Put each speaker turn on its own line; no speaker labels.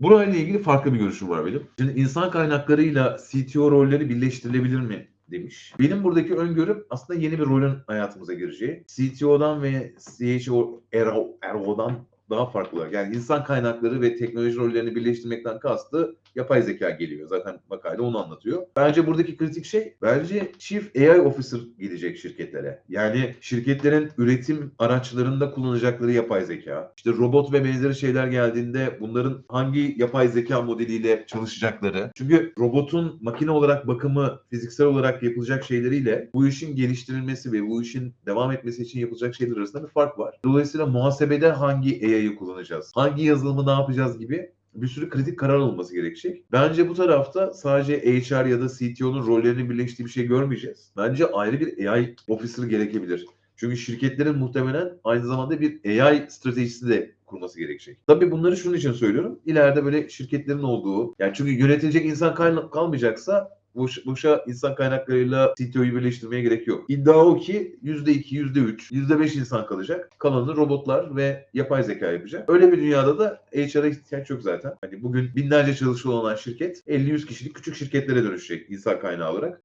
Burayla ilgili farklı bir görüşüm var benim. Şimdi insan kaynaklarıyla CTO rolleri birleştirilebilir mi demiş. Benim buradaki öngörüm aslında yeni bir rolün hayatımıza gireceği. CTO'dan ve CHO RO'dan daha farklı. Yani insan kaynakları ve teknoloji rollerini birleştirmekten kastı yapay zeka geliyor. Zaten makale onu anlatıyor. Bence buradaki kritik şey bence Chief AI Officer gidecek şirketlere. Yani şirketlerin üretim araçlarında kullanacakları yapay zeka. İşte robot ve benzeri şeyler geldiğinde bunların hangi yapay zeka modeliyle çalışacakları. Çünkü robotun makine olarak bakımı fiziksel olarak yapılacak şeyleriyle bu işin geliştirilmesi ve bu işin devam etmesi için yapılacak şeyler arasında bir fark var. Dolayısıyla muhasebede hangi AI'yı kullanacağız? Hangi yazılımı ne yapacağız gibi bir sürü kritik karar alınması gerekecek. Bence bu tarafta sadece HR ya da CTO'nun rollerini birleştiği bir şey görmeyeceğiz. Bence ayrı bir AI officer gerekebilir. Çünkü şirketlerin muhtemelen aynı zamanda bir AI stratejisi de kurması gerekecek. Tabii bunları şunun için söylüyorum. İleride böyle şirketlerin olduğu, yani çünkü yönetilecek insan kayna- kalmayacaksa boş, insan kaynaklarıyla CTO'yu birleştirmeye gerek yok. İddia o ki %2, %3, %5 insan kalacak. Kalanını robotlar ve yapay zeka yapacak. Öyle bir dünyada da HR'a ihtiyaç yok zaten. Hani bugün binlerce çalışan olan şirket 50-100 kişilik küçük şirketlere dönüşecek insan kaynağı olarak.